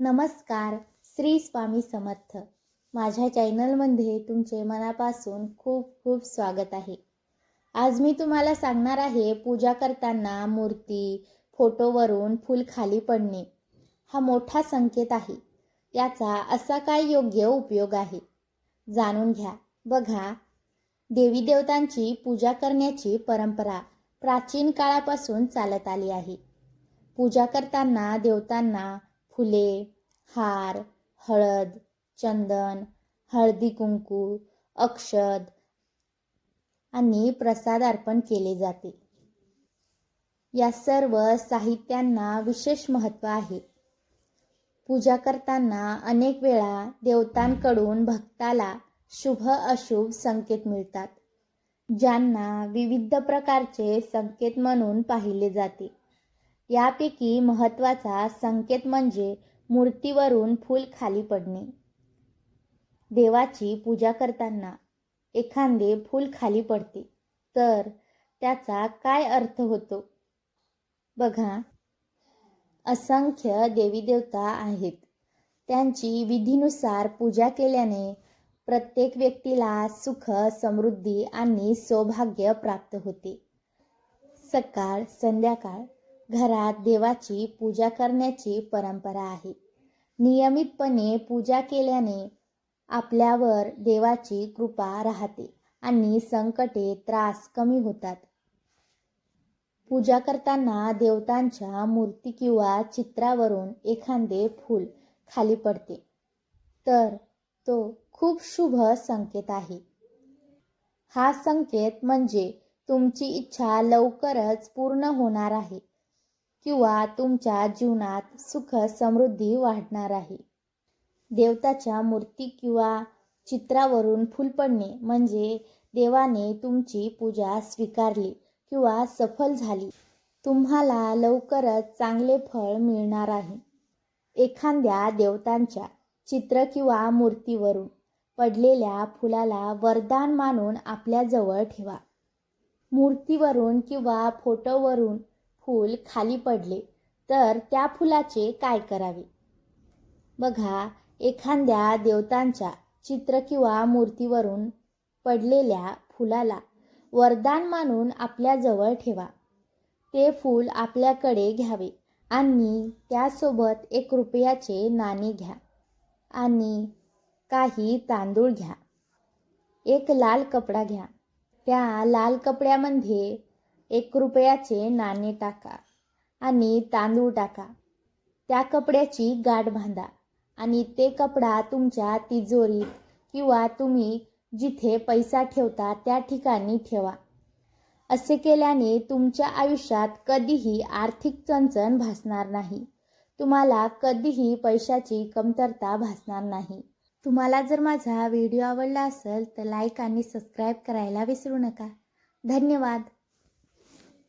नमस्कार श्री स्वामी समर्थ. माझ्या चॅनलमध्ये तुमचे मनापासून खूप खूप स्वागत आहे. आज मी तुम्हाला सांगणार आहे पूजा करताना मूर्ती फोटोवरून फूल खाली पडणे. हा मोठा संकेत आहे. याचा असा काय योग्य उपयोग आहे? जाणून घ्या. बघा देवी देवतांची पूजा करण्याची परंपरा प्राचीन काळापासून चालत आली आहे. पूजा करताना देवतांना फुले हार हळद चंदन हळदी कुंकू अक्षद आणि प्रसाद अर्पण केले जाते. या सर्व साहित्यांना विशेष महत्त्व आहे. पूजा करताना अनेक वेळा देवतांकडून भक्ताला शुभ अशुभ संकेत मिळतात ज्यांना विविध प्रकारचे संकेत म्हणून पाहिले जाते. यापैकी महत्त्वाचा संकेत म्हणजे मूर्तीवरून फूल खाली पडणे. देवाची पूजा करताना एखादे फूल खाली पडते तर त्याचा काय अर्थ होतो? बघा असंख्य देवी देवता आहेत. त्यांची विधीनुसार पूजा केल्याने प्रत्येक व्यक्तीला सुख समृद्धी आणि सौभाग्य प्राप्त होते. सकाळ संध्याकाळ घरात देवाची पूजा करण्याची परंपरा आहे. नियमितपणे पूजा केल्याने आपल्यावर देवाची कृपा राहते आणि संकटे त्रास कमी होतात. पूजा करताना देवतांच्या मूर्ती किंवा चित्रावरून एखादे फूल खाली पडते. तर तो खूप शुभ संकेत आहे. हा संकेत म्हणजे तुमची इच्छा लवकरच पूर्ण होणार आहे. किंवा तुमच्या जीवनात सुख समृद्धी वाढणार आहे. देवताच्या मूर्ती किंवा चित्रावरून फुल पडणे म्हणजे देवाने तुमची पूजा स्वीकारली किंवा सफल झाली. तुम्हाला लवकरच चांगले फळ मिळणार आहे. एखाद्या देवतांच्या चित्र किंवा मूर्तीवरून पडलेल्या फुलाला वरदान मानून आपल्याजवळ ठेवा. मूर्तीवरून किंवा फोटोवरून फूल खाली पडले तर त्या फुलाचे काय करावे? बघा एखाद्या देवतांच्या चित्र किंवा मूर्तीवरून पडलेल्या फुलाला वरदान मानून आपल्याजवळ ठेवा. ते फूल आपल्याकडे घ्यावे आणि त्यासोबत एक रुपयाचे नाणे घ्या आणि काही तांदूळ घ्या. एक लाल कपडा घ्या. त्या लाल कपड्यामध्ये एक रुपयाचे नाणे टाका आणि तांदूळ टाका. त्या कपड्याची गाठ बांधा आणि ते कपडा तुमच्या तिजोरीत किंवा तुम्ही जिथे पैसा ठेवता त्या ठिकाणी ठेवा. असे केल्याने तुमच्या आयुष्यात कधीही आर्थिक चणचण भासणार नाही. तुम्हाला कधीही पैशाची कमतरता भासणार नाही. तुम्हाला जर माझा व्हिडिओ आवडला असेल तर लाईक आणि सबस्क्राईब करायला विसरू नका. धन्यवाद.